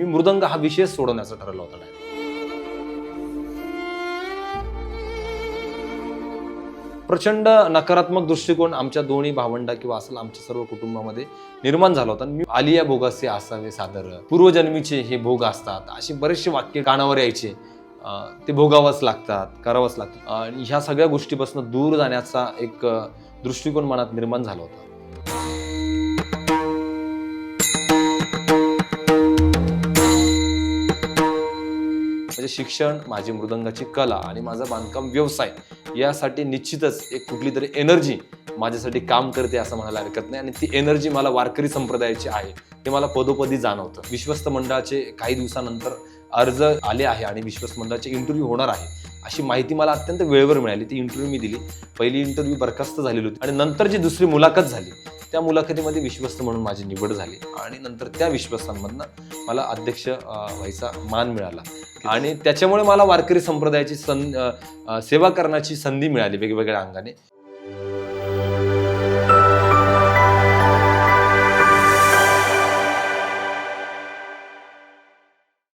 मी मृदंग हा विषय सोडवण्याचा ठरवलं होता प्रचंड नकारात्मक दृष्टिकोन आमच्या दोन्ही भावंडा किंवा असं आमच्या सर्व कुटुंबामध्ये निर्माण झाला होता. आणि मी आलिया भोगाचे असावे सादर. पूर्वजन्मीचे हे भोग असतात. अशी बरेचसे वाक्य कानावर यायचे. ते भोगावंच लागतात करावंच लागतात आणि ह्या सगळ्या गोष्टीपासून दूर जाण्याचा एक दृष्टिकोन मनात निर्माण झाला होता. म्हणजे शिक्षण माझी मृदंगाची कला आणि माझा बांधकाम व्यवसाय यासाठी निश्चितच एक कुठली तरी एनर्जी माझ्यासाठी काम करते असं म्हणायला हरकत नाही. आणि ती एनर्जी मला वारकरी संप्रदायाची आहे. ते मला पदोपदी जाणवतं. विश्वस्त मंडळाचे काही दिवसानंतर अर्ज आले आहे आणि विश्वस्त मंडळाचे इंटरव्ह्यू होणार आहे. अशी माहिती मला अत्यंत वेळेवर मिळाली. ती इंटरव्ह्यू मी दिली. पहिली इंटरव्ह्यू बरखास्त झालेली होती. आणि नंतर जी दुसरी मुलाखत झाली त्या मुलाखतीमध्ये विश्वस्त म्हणून माझी निवड झाली. आणि नंतर त्या विश्वस्तांमधनं मला अध्यक्ष व्हायचा मान मिळाला. आणि त्याच्यामुळे मला वारकरी संप्रदायाची सं सेवा करण्याची संधी मिळाली वेगवेगळ्या अंगाने.